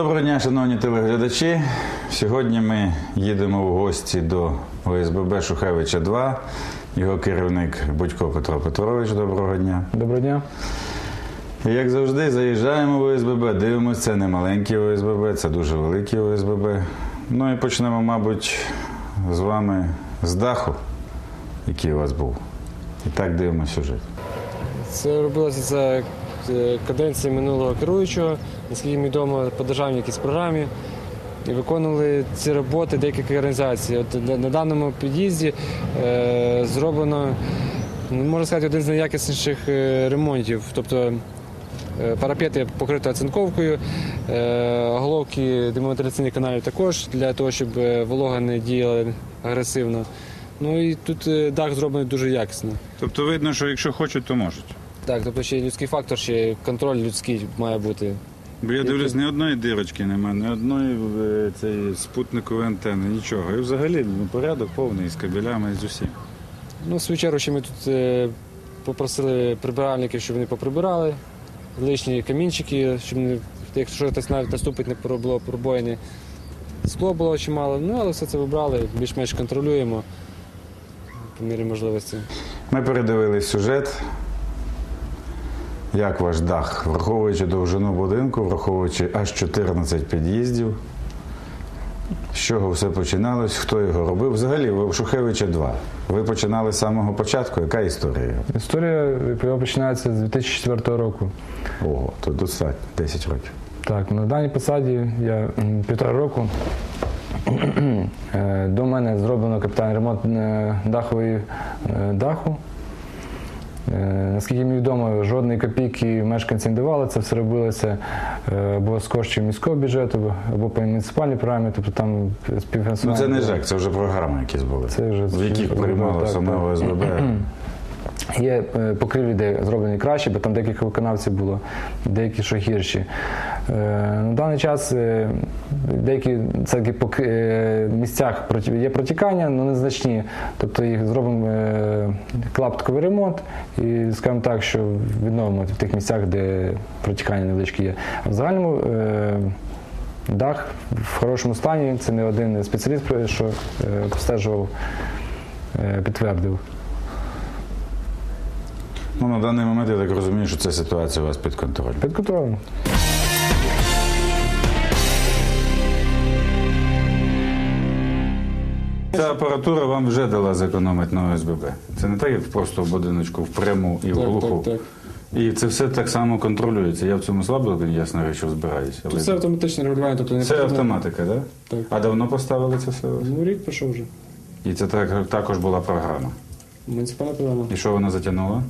Доброго дня, шановні телеглядачі. Сьогодні ми їдемо в гості до ОСББ Шухевича 2. Його керівник Будько Петро Петрович. Доброго дня. Доброго дня. І як завжди, заїжджаємо в ОСББ, дивимося, це не маленькі ОСББ, це дуже великі ОСББ. Ну і почнемо, мабуть, з вами з даху, який у вас був. І так дивимося сюжет. Це робилося за е, каденції минулого керуючого, наскільки відомо, по державній якійсь програмі. І виконували ці роботи декілька організацій. От на, даному під'їзді е, зроблено, ну, можна сказати, один з найякісніших е, ремонтів. Тобто е, парапети покриті оцинковкою, е, головки демонтаційних каналів також для того, щоб е, волога не діяла агресивно. Ну і тут дах зроблений дуже якісно. Тобто видно, що якщо хочуть, то можуть. Так, тобто ще людський фактор, ще контроль людський має бути. Бо я дивлюсь, ні одної дирочки немає, ні одної е, цієї спутникової антени, нічого. І взагалі ну, порядок повний з кабелями і з усім. Ну, в свою чергу, ще ми тут е, попросили прибиральників, щоб вони поприбирали лишні камінчики, щоб не, якщо хтось навіть наступить, не було пробоїне. Скло було чимало, ну але все це вибрали, більш-менш контролюємо по мірі можливості. Ми передивились сюжет. Як ваш дах, враховуючи довжину будинку, враховуючи аж 14 під'їздів. З чого все починалось, хто його робив? Взагалі, ви в Шухевича 2. Ви починали з самого початку. Яка історія? Історія його починається з 2004 року. Ого, то достатньо 10 років. Так, на даній посаді я півтора року. Е, До мене зроблено капітальний ремонт е, дахової е, даху. Е, Наскільки мені відомо, жодної копійки мешканці не давали, це все робилося е, або з коштів міського бюджету, або по муніципальній програмі, тобто там Ну це не. ЖЕК, це вже програми якісь були. Це вже в яких приймали приймало СББ. Є е, покрівлі, де зроблені краще, бо там декілька виконавців було, деякі що гірші. Е, На даний час е, деякі все-таки місцях є протікання, але незначні. Тобто їх зробимо клаптиковий ремонт і скажімо так, що відновимо в тих місцях, де протікання невеличкі є. А в загальному дах в хорошому стані. Це не один спеціаліст, що обстежував, підтвердив. Ну, на даний момент я так розумію, що ця ситуація у вас під контролем. Під контролем. Ця апаратура вам вже дала зекономити на ОСББ. Це не так, як просто в будиночку впряму і в глуху. так, так. І це все так само контролюється. Я в цьому слабо, ясно речі, збираюся. Але все автоматичне регулювання, тобто не це потрібно- автоматика, так? Так. А давно поставили це все? Ну, рік пройшов вже. І це так, також була програма. Муніципальна програма. І що вона затягнула?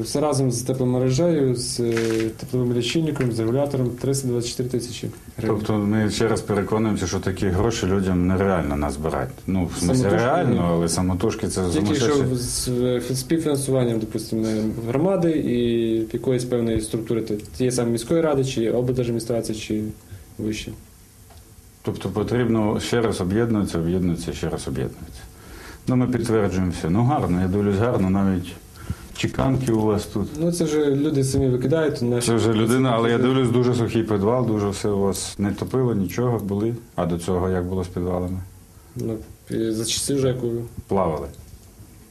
Все разом з тепломережею, з е, тепловим лічильником, з регулятором 324 тисячі гривень. Тобто ми ще раз переконуємося, що такі гроші людям нереально назбирати. Ну, в смысле Самотужки, реально, але самотужки це Тільки сумасшедші. з співфінансуванням, допустимо, громади і якоїсь певної структури тієї саме міської ради, чи облдержадміністрації, чи вище. Тобто потрібно ще раз об'єднуватися, об'єднуватися, ще раз об'єднуватися. Ну, ми підтверджуємо все. Ну гарно, я дивлюсь гарно, навіть чеканки у вас тут. Ну це вже люди самі викидають. Наші Це вже людина, але я дивлюсь, дуже сухий підвал, дуже все у вас не топило, нічого були. А до цього як було з підвалами? Ну, за часи ЖЕКу, Плавали.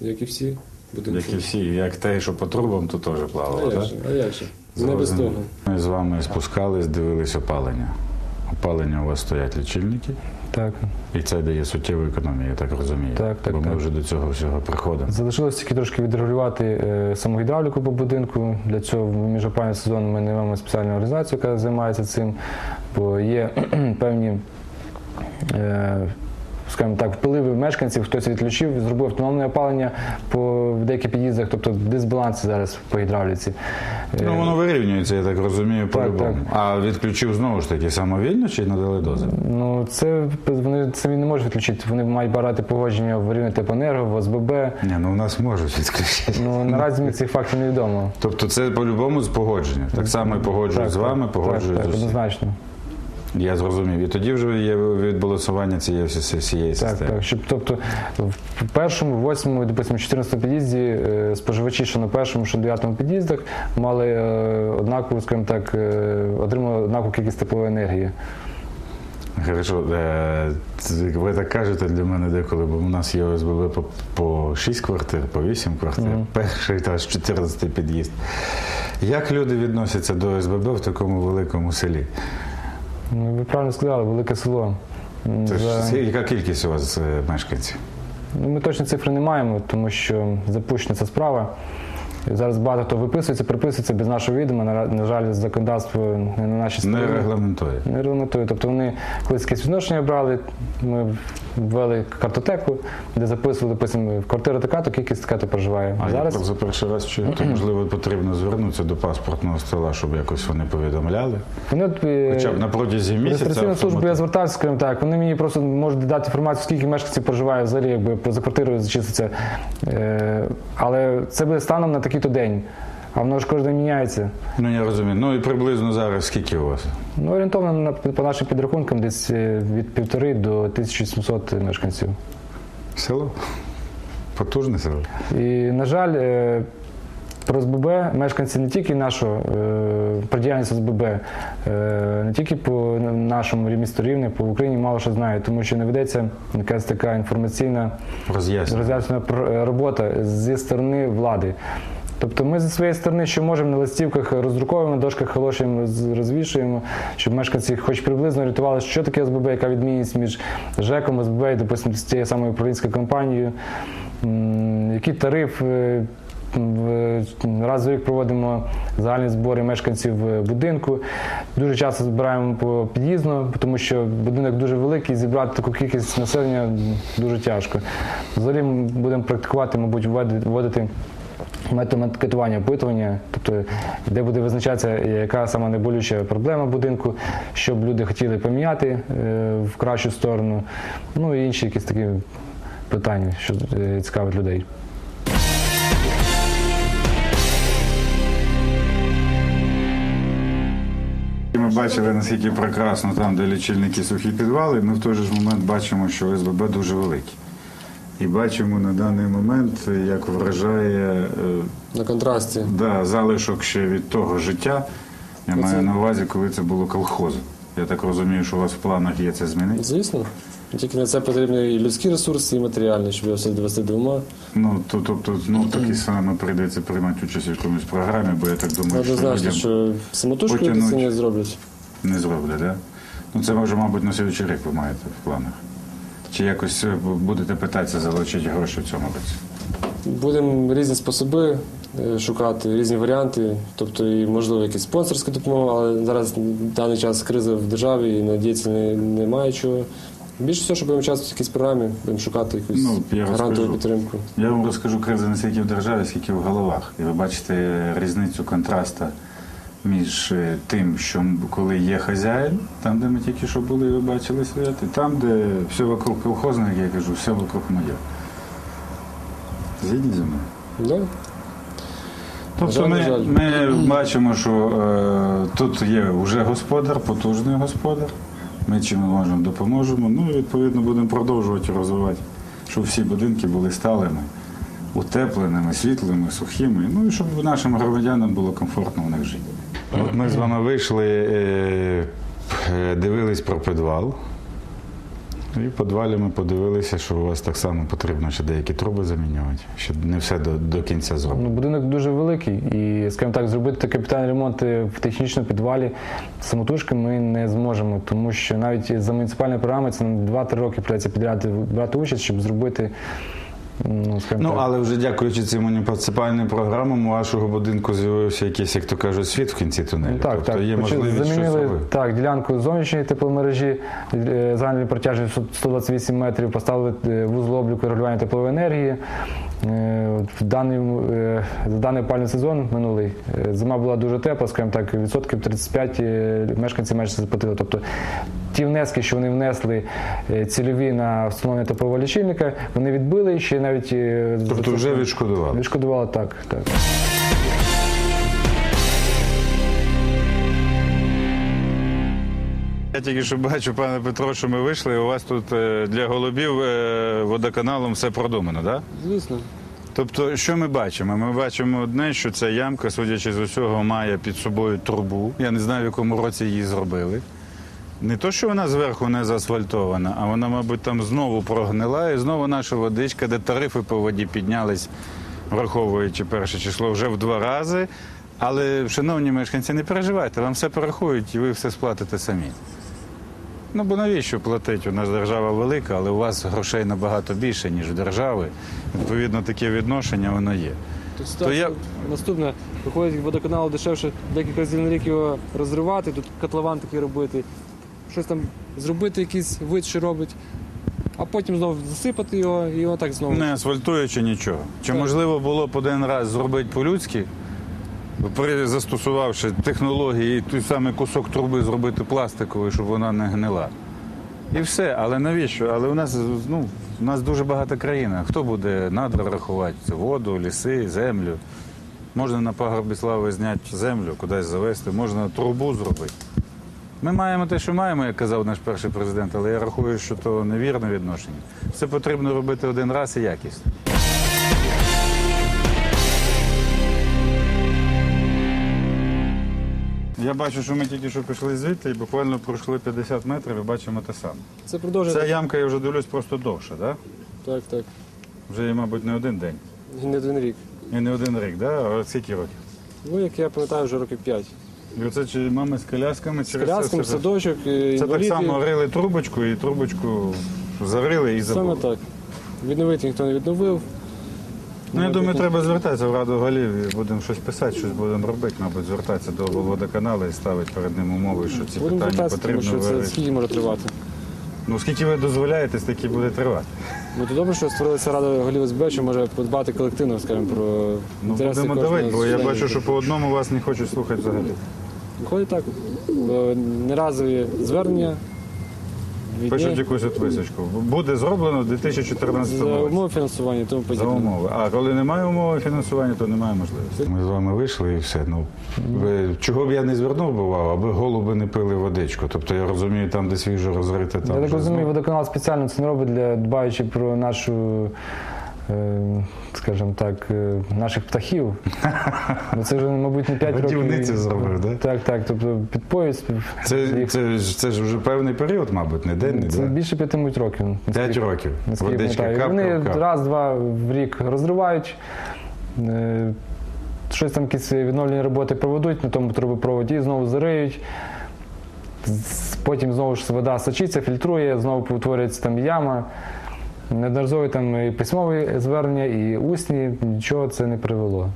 як і всі будинки. Як і всі, як те, що по трубам, то теж плавало, так? а як же? Не без того. Ми з вами спускались, дивились опалення. Опалення у вас стоять лічильники, Так. і це дає суттєву економію, я так розумію. Так, так, Бо ми так. вже до цього всього приходимо. Залишилось тільки трошки відрегулювати е, саму гідравліку по будинку. Для цього в міжопальний сезон ми не маємо спеціальну організацію, яка займається цим, бо є певні. Е, Скажімо так, впливи мешканців, хтось відключив, зробив автономне опалення по в деяких під'їздах, тобто дисбаланси зараз по гідравліці. Е, Ну, воно вирівнюється, я так розумію, Так, по-любому. А відключив знову ж таки самовільно чи надали дозвіл? Ну, це вони самі не можуть відключити. Вони мають брати погодження в рівне теплоенерго, в ОСББ. Ні, ну у нас можуть відключити. Ну наразі мені цих фактів невідомо. Тобто це по-любому з погодження. Так само і погоджують з вами, погоджують з так, усім. однозначно. Я зрозумів. І тоді вже є відбалансування цієї всі- всієї Так, системи. так. Щоб, тобто в першому, восьмому, допустимо, 14 під'їзді е, споживачі, що на першому, що на дев'ятому під'їздах, мали е, однакову, скажімо так, е, отримали однакову кількість теплової енергії. Хорошо, ви так кажете для мене деколи, бо у нас є ОСББ по, по 6 квартир, по 8 квартир, перший етаж, 14 під'їзд. Як люди відносяться до ОСББ в такому великому селі? Ну, ви правильно сказали, велике село. Це ж за- це- яка кількість у вас е, мешканців? Ну, Ми точно цифри не маємо, тому що запущена ця справа. І Зараз багато хто виписується, приписується без нашого відома. На, на жаль, законодавство не на нашій Не стороні. регламентує. Не регламентує. Тобто вони колись якесь відношення брали, ми ввели картотеку, де записували, допустимо, квартира така, то кількість така то проживає. А Зараз я за перший раз чую, то можливо потрібно звернутися до паспортного стола, щоб якось вони повідомляли. вони е, Хоча б на протязі місяця. Реєстраційну службу я звертався, скажімо так. Вони мені просто можуть дати інформацію, скільки мешканців проживає взагалі, якби за квартирою зачислиться. Е, але це буде станом на такий-то день. А воно ж кожен міняється. Ну я розумію. Ну і приблизно зараз скільки у вас? Ну, орієнтовно на, по нашим підрахункам, десь е, від півтори до 1700 мешканців. Село? Потужне село. І, на жаль, е, про СББ мешканці не тільки нашого е, про діяльність СББ, е, не тільки по нашому місту Рівне, по Україні мало що знають, тому що не ведеться якась така інформаційна Роз'яснення. роз'яснена пр- робота зі сторони влади. Тобто ми зі своєї сторони, що можемо на листівках роздруковуємо, дошках холошуємо, розвішуємо, щоб мешканці хоч приблизно орієнтувалися, що таке СББ, яка відмінність між ЖЕКом, СББ і, допустимо, з тією самою управлінською компанією, М, які тарифи. Раз в рік проводимо загальні збори мешканців е, будинку. Дуже часто збираємо по під'їзно, тому що будинок дуже великий, зібрати таку кількість населення дуже тяжко. Взагалі будемо практикувати, мабуть, вводити метод анкетування, опитування, тобто де буде визначатися, яка сама найболюча проблема будинку, що б люди хотіли поміняти е, в кращу сторону, ну і інші якісь такі питання, що е, цікавить людей. Ми бачили, наскільки прекрасно там, де лічильники сухі підвали, ми в той же момент бачимо, що ОСББ дуже великі. І бачимо на даний момент, як вражає е, На контрасті. да, залишок ще від того життя. Я Оце- маю на увазі, коли це було колхозом. Я так розумію, що у вас в планах є це змінити. Звісно. Тільки на це потрібні і людські ресурси, і матеріальні, щоб його все довести до ума. Ну, то, тобто, ну такі саме прийдеться приймати участь в якомусь програмі, бо я так думаю, що людям що самотужку потягнуть. якісь не зроблять. не зроблять, да? Ну це може, мабуть, на слідчий рік ви маєте в планах. Чи якось е, будете питатися залучити гроші в цьому році? Будемо різні способи е, шукати, різні варіанти, тобто і можливо якісь спонсорська допомога, але зараз в даний час криза в державі і надіятися не, немає чого. Більше всього, що будемо участвувати в якійсь програмі, будемо шукати якусь Ну, я грантову підтримку. Я вам розкажу криза не стільки в державі, скільки в головах. І ви бачите різницю контраста між е, тим, що коли є хазяїн, там, де ми тільки що були, ви бачили свят, і там, де все вокруг колхозне, як я кажу, все вокруг моє. Згідні зі мною? Да? Тобто ми, ми бачимо, що е, тут є вже господар, потужний господар. Ми чим ми можемо допоможемо. Ну і відповідно будемо продовжувати розвивати, щоб всі будинки були сталими, утепленими, світлими, сухими. Ну і щоб нашим громадянам було комфортно в них жити. От ми з вами вийшли, е, е, дивились про підвал. І в підвалі ми подивилися, що у вас так само потрібно ще деякі труби замінювати, що не все до, до кінця зроблено. Ну, будинок дуже великий, і, скажімо так, зробити капітальний ремонт в технічному підвалі самотужки ми не зможемо, тому що навіть за муніципальною програмою це нам 2-3 роки придеться підряд брати участь, щоб зробити. Ну, Ну, але вже дякуючи цим муніципальним програмам, у вашого будинку з'явився якийсь, як то кажуть, світ в кінці тунелю. Так, тобто так. є можливість щось замінили робити. так, ділянку зовнішньої тепломережі е, загальною протяжністю 128 метрів, поставили вузло вузол обліку регулювання теплової енергії. Е, В даний, е, за даний опальний сезон минулий е, зима була дуже тепла, скажімо так, відсотків 35 е, мешканці менше заплатили. Тобто ті внески, що вони внесли е, цільові на встановлення теплового лічильника, вони відбили ще навіть е, Тобто вже відшкодували. відшкодували так. так. Я тільки що бачу, пане Петро, що ми вийшли. У вас тут е, для голубів е, водоканалом все продумано, так? Звісно. Тобто, що ми бачимо? Ми бачимо одне, що ця ямка, судячи з усього, має під собою трубу. Я не знаю, в якому році її зробили. Не то, що вона зверху не заасфальтована, а вона, мабуть, там знову прогнила, і знову наша водичка, де тарифи по воді піднялись, враховуючи перше число, вже в два рази. Але, шановні мешканці, не переживайте, вам все порахують і ви все сплатите самі. Ну, бо навіщо платити? У нас держава велика, але у вас грошей набагато більше, ніж в держави. Відповідно, таке відношення воно є. Тут ситуація я- наступна. Виходить водоканалу дешевше декілька разів на рік його розривати, тут котлован такий робити, щось там зробити, якийсь вид, що робить, а потім знову засипати його і його так знову. Не асфальтуючи нічого. Чи Так. можливо було б один раз зробити по-людськи, застосувавши технології і той самий кусок труби зробити пластиковий, щоб вона не гнила? І все, але навіщо? Але у нас ну, у нас дуже багата країна. Хто буде надра рахувати? Воду, ліси, землю. Можна на пагорбі слави зняти землю, кудись завести, можна трубу зробити. Ми маємо те, що маємо, як казав наш перший президент, але я рахую, що то невірне відношення. Все потрібно робити один раз і якісно. Я бачу, що ми тільки що пішли звідти і буквально пройшли 50 метрів і бачимо те саме. Це продовжує. Ця ямка, я вже дивлюсь, просто довша, да? Так, так. Вже є, мабуть, не один день. І не один рік. І не один рік, да? А скільки років? Ну, як я пам'ятаю, вже років п'ять. І оце чи мами з колясками через це коляском, все- садочок, і Це так само рили трубочку і трубочку зарили і забули. Саме так. Відновити ніхто не відновив. Ну, я думаю, треба звертатися в Раду голів і будемо щось писати, щось будемо робити, мабуть, звертатися до водоканалу і ставити перед ним умови, що ці Будемо питання звертатися, тому потрібно що це вирішити. скільки може тривати. Ну, скільки ви дозволяєте, стільки буде тривати. Ну то добре, що створилася рада голів СБ, що може подбати колективно, скажімо, про Ну, інтереси будемо кожного давати, бо я бачу, що по одному вас не хочуть слухати взагалі. Виходить так. Бо Неразові звернення. Пишуть якусь відписочку. Буде зроблено в 2014 за році. умови фінансування тому За подібне. умови. А коли немає умови фінансування, то немає можливості. Ми з вами вийшли і все. Ну ви чого б я не звернув бував, аби голуби не пили водичку. Тобто я розумію, там, де свіжо розрите, там Я так вже розумію, водоканал спеціально це не робить для дбаючи про нашу, скажімо так, е, наших птахів. Бо це вже, мабуть, не 5 років. Годівницю зробив, да? Так, так. Тобто під поїзд. Це, це, ж- це ж вже певний період, мабуть, не день, не це більше п'яти мабуть, років. П'ять років. Водичка пам'ятаю. Вони раз-два в рік розривають. е, Щось там якісь відновлені роботи проведуть на тому трубопроводі, знову зариють. Потім знову ж вода сочиться, фільтрує, знову утворюється там яма. Неодноразові там і письмові звернення, і усні, нічого це не привело.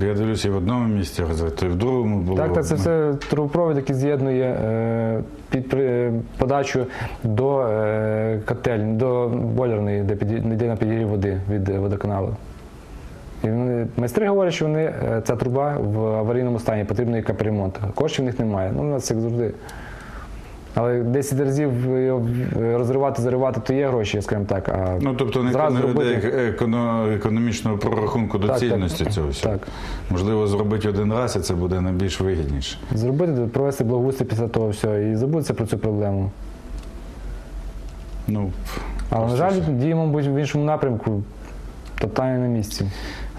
Я дивлюся, і в одному місці розрито, і в другому було. Так, так, це все трубопровід, який з'єднує е, під при- подачу до е, котельні, до бойлерної, де піді- йде на підігрів води від водоканалу. І вони, майстри говорять, що вони, е, ця труба в аварійному стані, потрібно її капремонт. Коштів в них немає. Ну, у нас як завжди. Але 10 разів розривати, заривати, то є гроші, скажімо так. А Ну, тобто не веде економічного прорахунку Так, так. доцільності цього всього. Так. Можливо, зробити один раз, і це буде найбільш вигідніше. Зробити, провести благоустрій після того всього і забутися про цю проблему. Ну, Але, на жаль, діємо в іншому напрямку, топтання на місці.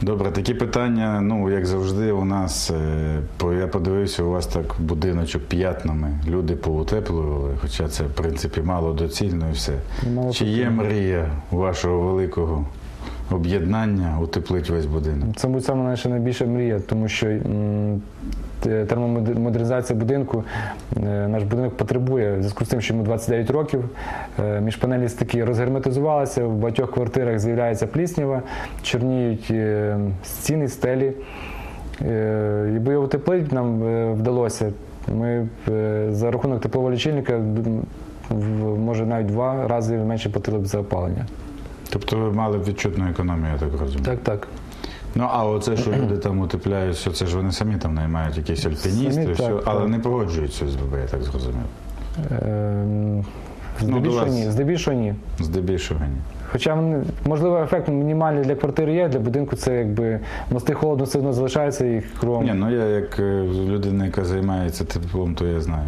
Добре, такі питання, ну як завжди, у нас е, я подивився, у вас так будиночок п'ятнами. Люди поутеплювали, хоча це в принципі мало доцільно і все. Мало Чи є мрія вашого великого об'єднання утеплити весь будинок? Це буде саме наша найбільша мрія, тому що термомодернізація будинку, е, наш будинок потребує в зв'язку з тим, що йому 29 років. е, Міжпанельні стики розгерметизувалися, в багатьох квартирах з'являється пліснява, чорніють е, стіни, стелі. Якби його утеплити нам вдалося, ми за рахунок теплового лічильника може навіть два рази менше платили б за опалення. Тобто ви мали б відчутну економію, я так розумію. Так, так. Ну а оце, що люди там утепляються, це ж вони самі там наймають якісь альпіністи, Самі, все, так, але так. не погоджуються з СББ, я так зрозумів. Ну, Здебільшого вас. ні. Здебільшого ні. Здебільшого ні. Хоча можливо ефект мінімальний для квартири є, для будинку це якби мости холодно все одно залишається і кругом. Ні, ну я як е, людина, яка займається теплом, то я знаю.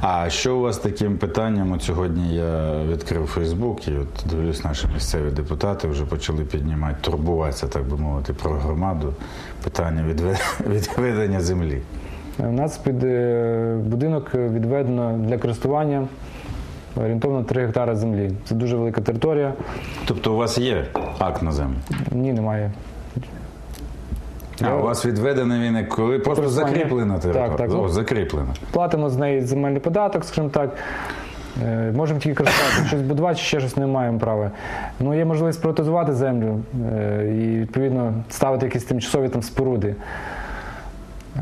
А що у вас таким питанням? От сьогодні я відкрив Фейсбук і от дивлюсь, наші місцеві депутати вже почали піднімати, турбуватися, так би мовити, про громаду. Питання відве- відведення землі. У нас під е, будинок відведено для користування орієнтовно 3 гектари землі. Це дуже велика територія. Тобто у вас є акт на землю? Ні, немає. А у вас відведений він як коли просто Користування. закріплена територія? Так, так. О, закріплена. Платимо з неї земельний податок, скажімо так. Е, Можемо тільки користуватися, щось будувати, чи ще щось не маємо права. Ну, є можливість приватизувати землю е, і відповідно ставити якісь тимчасові там споруди.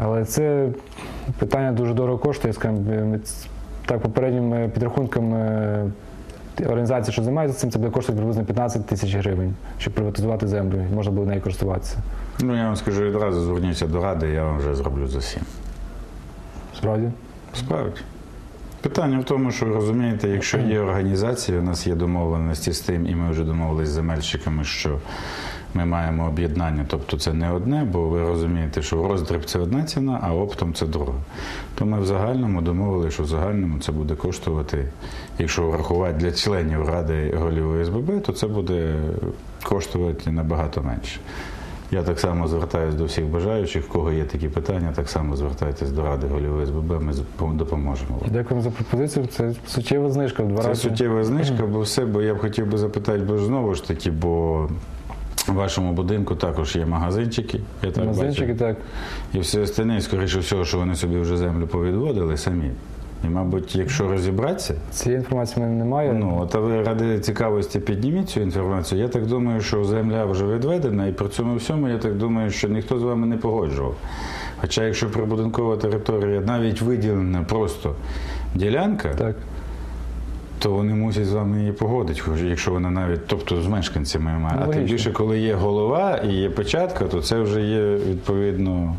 Але це питання дуже дорого коштує, скажімо, ми ц- так, попереднім е, підрахункам е, організації, що займається цим, це буде коштувати приблизно 15 тисяч гривень, щоб приватизувати землю, і можна було нею користуватися. Ну я вам скажу відразу, зверніться до ради, я вам вже зроблю за сім. Справді? Справді. Питання в тому, що розумієте, якщо є організація, у нас є домовленості з тим, і ми вже домовились з земельщиками, що ми маємо об'єднання. Тобто це не одне, бо ви розумієте, що роздріб це одна ціна, а оптом це друга. То ми в загальному домовилися, що в загальному це буде коштувати, якщо врахувати для членів Ради голів ОСББ, то це буде коштувати набагато менше. Я так само звертаюся до всіх бажаючих, в кого є такі питання, так само звертайтесь до Ради голів ОСББ, ми допоможемо вам. Дякуємо за пропозицію. Це суттєва знижка в два рази. Це суттєва знижка, бо все, бо я б хотів би запитати, бо знову ж таки, бо в вашому будинку також є магазинчики, я так Магазинчики, бачу. так. І все остальне, скоріше всього, що вони собі вже землю повідводили самі. І, мабуть, якщо розібратися, Цієї інформації в мене немає. ну, от а ви ради цікавості підніміть цю інформацію. Я так думаю, що земля вже відведена, і при цьому всьому я так думаю, що ніхто з вами не погоджував. Хоча, якщо прибудинкова територія навіть виділена просто ділянка, Так. то вони мусять з вами її погодити, якщо вона навіть, тобто з мешканцями має. Ну, а тим більше, коли є голова і є печатка, то це вже є відповідно.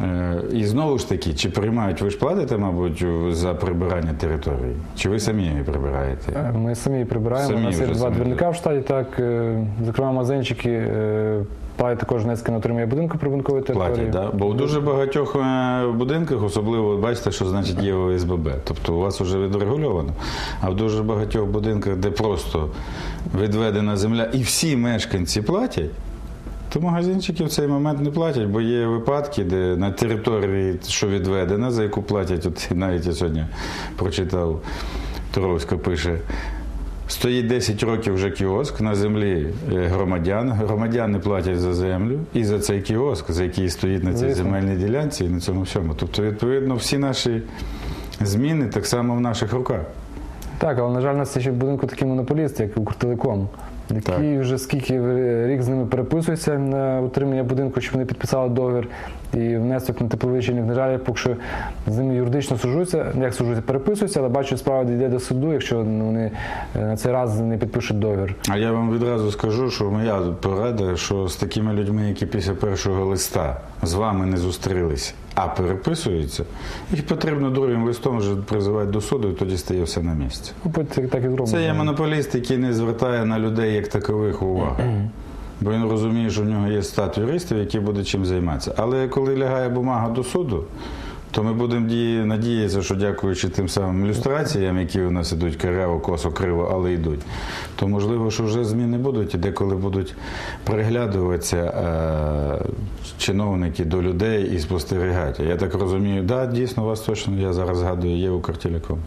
Е, І знову ж таки, чи приймають, ви ж платите, мабуть, за прибирання території? Чи ви самі її прибираєте? Е, Ми самі прибираємо. Самі У нас є два двірника в штаті, так. е, Зокрема, магазинчики платять також внески на отримання будинку прибудинкової території. Платять, да? Бо в дуже багатьох будинках, особливо бачите, що значить є ОСББ. Тобто у вас вже відрегульовано. А в дуже багатьох будинках, де просто відведена земля і всі мешканці платять, то магазинчики в цей момент не платять, бо є випадки, де на території, що відведена, за яку платять, от навіть я сьогодні прочитав, Туровська пише. Стоїть 10 років вже кіоск на землі е, громадян. Громадяни платять за землю і за цей кіоск, за який стоїть на цій земельній ділянці і на цьому всьому. Тобто, відповідно, всі наші зміни так само в наших руках. Так, але на жаль, у нас є ще в будинку такий монополіст, як Укртелеком, який вже скільки рік з ними переписується на утримання будинку, щоб вони підписали договір і внесок на тепловий чинник. На жаль, поки що з ними юридично сужуться, як сужуться, переписуються, але бачу, справа дійде до суду, якщо вони е, на цей раз не підпишуть договір. А я вам відразу скажу, що моя порада, що з такими людьми, які після першого листа з вами не зустрілися, а переписується, їх потрібно другим листом вже призивати до суду, і тоді стає все на місці. Ну, так, і. Це є монополіст, який не звертає на людей як такових уваги. Бо він розуміє, що в нього є стат юристів, які будуть чим займатися. Але коли лягає бумага до суду, то ми будемо надіятися, що дякуючи тим самим ілюстраціям, які у нас ідуть каряво, косо, криво, але йдуть, то можливо, що вже зміни будуть, і деколи будуть приглядуватися е, чиновники до людей і спостерігати. Я так розумію, да, дійсно, у вас точно, я зараз згадую, є Укртелеком.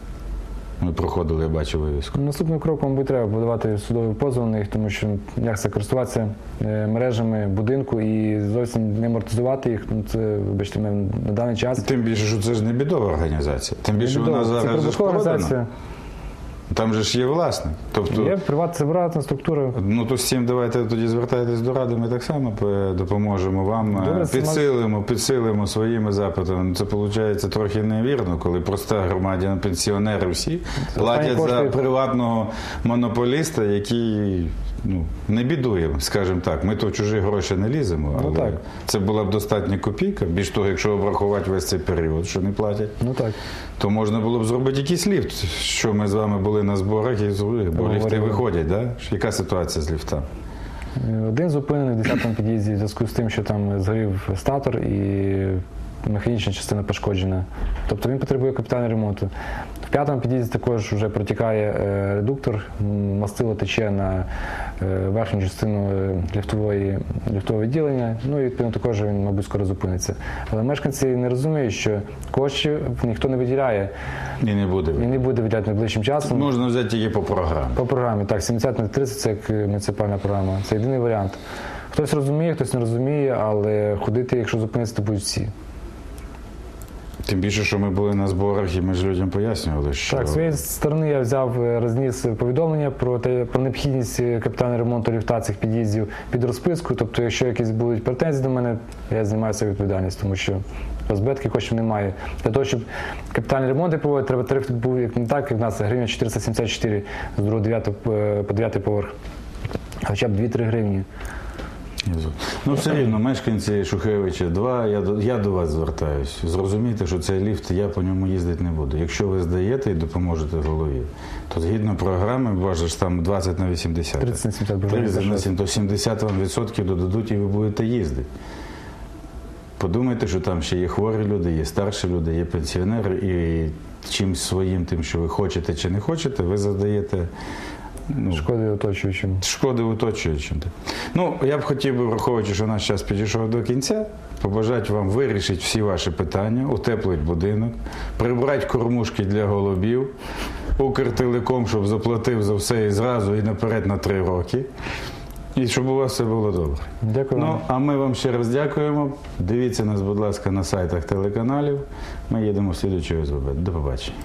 Ми проходили, я бачив вивіску. Наступним кроком буде треба подавати судовий позов на них, тому що як це користуватися е, мережами будинку і зовсім не амортизувати їх. Ну це вибачте, ми на даний час. Тим більше, що це ж не бідова організація. Тим більше вона це зараз це прибуткова організація. Там же ж є власник. Тобто, Є приватна приватна структура. ну то з цим давайте тоді звертайтесь до ради, ми так само е, допоможемо вам, е, Добре, підсилимо, підсилимо своїми запитами. Це виходить трохи невірно, коли проста громадян, пенсіонери всі платять за приватного монополіста, який ну, не бідує, скажімо так. Ми то в чужі гроші не ліземо, Ну, але так. це була б достатня копійка. Більш того, якщо обрахувати весь цей період, що не платять. Ну так. То можна було б зробити якийсь ліфт, що ми з вами були на зборах і зробили, бо ліфти виходять, да? Яка ситуація з ліфтами? Е, Один зупинений в 10-му під'їзді в зв'язку з тим, що там згорів статор і механічна частина пошкоджена. Тобто він потребує капітального ремонту. В п'ятому під'їзді також вже протікає е, редуктор, мастило тече на е, верхню частину е, ліфтової, ліфтового відділення. Ну і відповідно також він, мабуть, скоро зупиниться. Але мешканці не розуміють, що коштів ніхто не виділяє І не буде. і не буде виділяти найближчим часом. Можна взяти тільки по програмі. По програмі, так, 70 на 30 це як муніципальна програма. Це єдиний варіант. Хтось розуміє, хтось не розуміє, але ходити, якщо зупинитися, то будуть всі. Тим більше, що ми були на зборах, і ми ж людям пояснювали, що Так, з своєї сторони я взяв, е, розніс повідомлення про те, про необхідність е, капітального ремонту ліфта цих під'їздів під розписку. Тобто, якщо якісь будуть претензії до мене, я знімаю свою відповідальність, тому що розбитки коштів немає. Для того, щоб капітальні ремонти проводити, треба тариф був як не так, як в нас гривня 474 з 2 9 по 9 поверх. Хоча б 2-3 гривні. Ну, все рівно, мешканці Шухевича 2, я до, я до вас звертаюсь. Зрозумійте, що цей ліфт, я по ньому їздити не буду. Якщо ви здаєте і допоможете голові, то згідно програми, ж там 20 на 80. 30 на 70, 30 на щось. 70, то 70 вам відсотків додадуть і ви будете їздити. Подумайте, що там ще є хворі люди, є старші люди, є пенсіонери, і чимсь своїм, тим, що ви хочете чи не хочете, ви задаєте ну, Шкоди оточуючим. шкоди оточуючим. Ну, я б хотів би, враховуючи, що наш час підійшов до кінця, побажати вам вирішити всі ваші питання, утеплити будинок, прибрати кормушки для голубів, Укртелеком, щоб заплатив за все і зразу, і наперед на три роки. І щоб у вас все було добре. Дякую. Ну, а ми вам ще раз дякуємо. Дивіться нас, будь ласка, на сайтах телеканалів. Ми їдемо в слідучого СББ. До побачення.